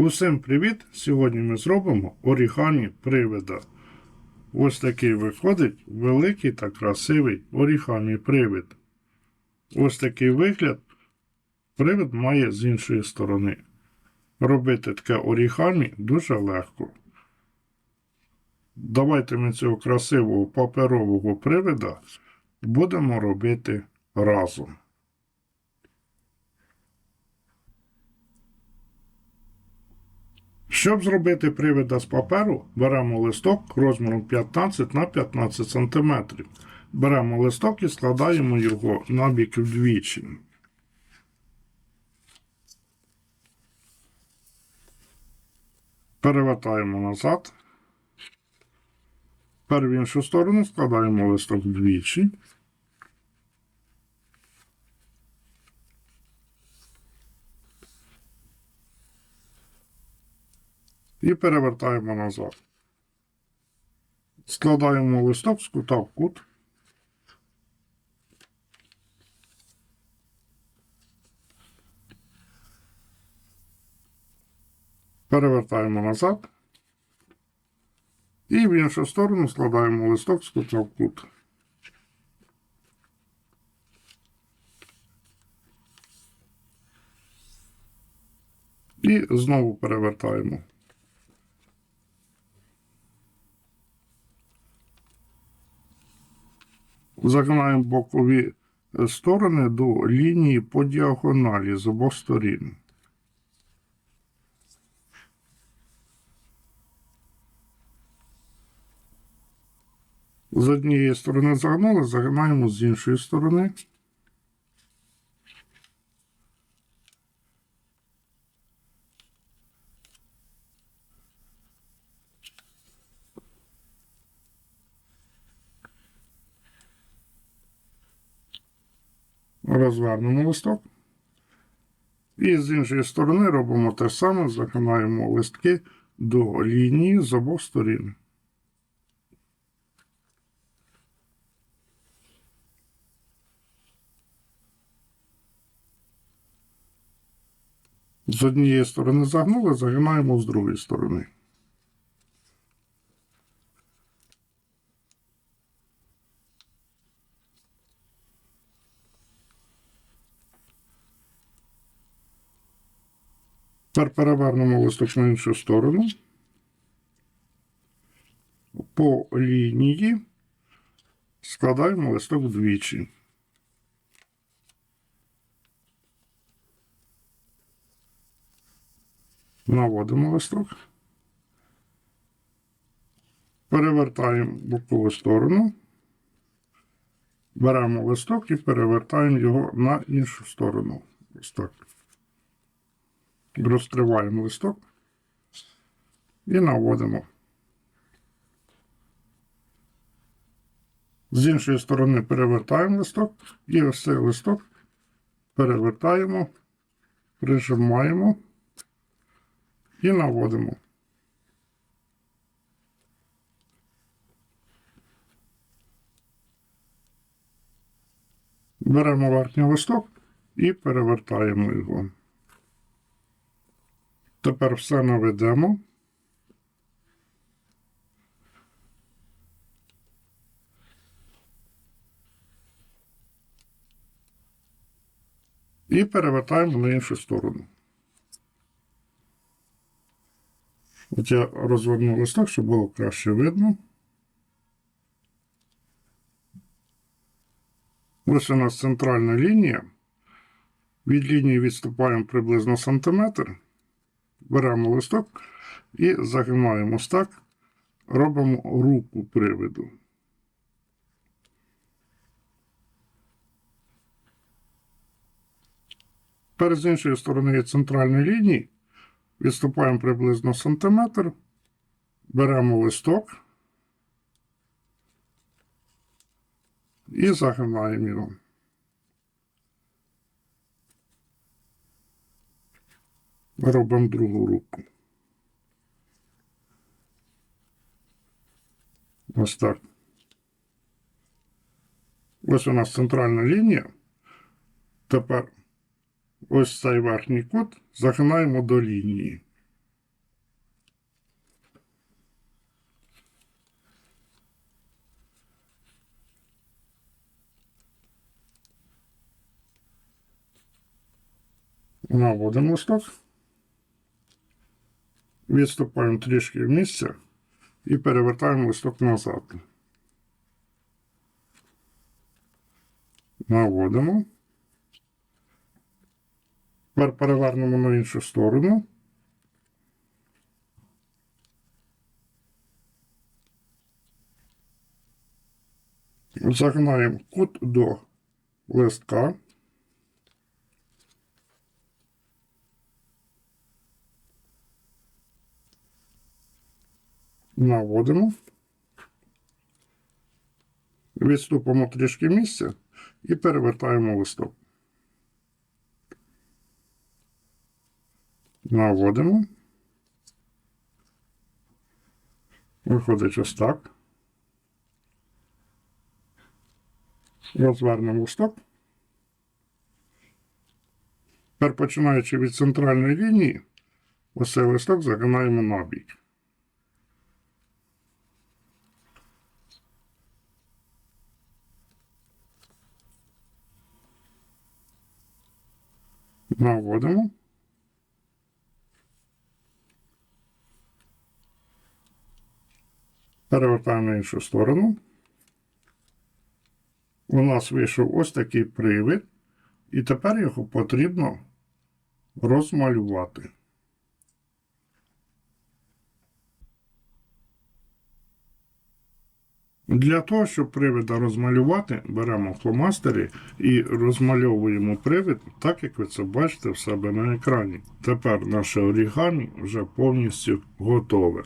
Усім привіт! Сьогодні ми зробимо орігамі привида. Ось такий виходить великий та красивий орігамі привид. Ось такий вигляд привид має з іншої сторони. Робити таке орігамі дуже легко. Давайте ми цього красивого паперового привида будемо робити разом. Щоб зробити привида з паперу, беремо листок розміром 15 на 15 см. Беремо листок і складаємо його на бік вдвічі. Перевертаємо назад. Тепер в іншу сторону складаємо листок вдвічі. І перевертаємо назад. Складаємо листок з кута в кут. Перевертаємо назад. І в іншу сторону складаємо листок з кута в кут. І знову перевертаємо. Загинаємо бокові сторони до лінії по діагоналі з обох сторін. З однієї сторони загнали, загинаємо з іншої сторони. Розвернемо листок. І з іншої сторони робимо те саме, загинаємо листки до лінії з обох сторін. З однієї сторони загнули, загинаємо з другої сторони. Тепер перевернемо листок на іншу сторону. По лінії складаємо листок вдвічі. Наводимо листок. Перевертаємо бокову сторону. Беремо листок і перевертаємо його на іншу сторону. Ось так. Розкриваємо листок і наводимо. З іншої сторони перевертаємо листок і ось цей листок перевертаємо, прижимаємо і наводимо. Беремо верхній листок і перевертаємо його. Тепер все наведемо. І перевертаємо на іншу сторону. От я розвернув листок, щоб було краще видно. Ось у нас центральна лінія. Від лінії відступаємо приблизно сантиметр. Беремо листок і загинаємо так, робимо руку привиду. Тепер з іншої сторони центральної лінії відступаємо приблизно сантиметр, беремо листок і загинаємо його. Ми робимо другу руку. Ось так. Ось у нас центральна лінія. Тепер ось цей верхній кут загинаємо до лінії. Наводимо ось так. Відступаємо трішки в місце і перевертаємо листок назад. Наводимо. Тепер перевернемо на іншу сторону. Загинаємо кут до листка. Наводимо. Відступимо трішки місця і перевертаємо листок. Наводимо. Виходить ось так. Розвернемо листок. Тепер починаючи від центральної лінії, ось цей листок загинаємо набік. Наводимо. Перевертаємо на іншу сторону. У нас вийшов ось такий привід, і тепер його потрібно розмалювати. Для того, щоб привида розмалювати, беремо фломастери і розмальовуємо привид, так як ви це бачите в себе на екрані. Тепер наше орігамі вже повністю готове.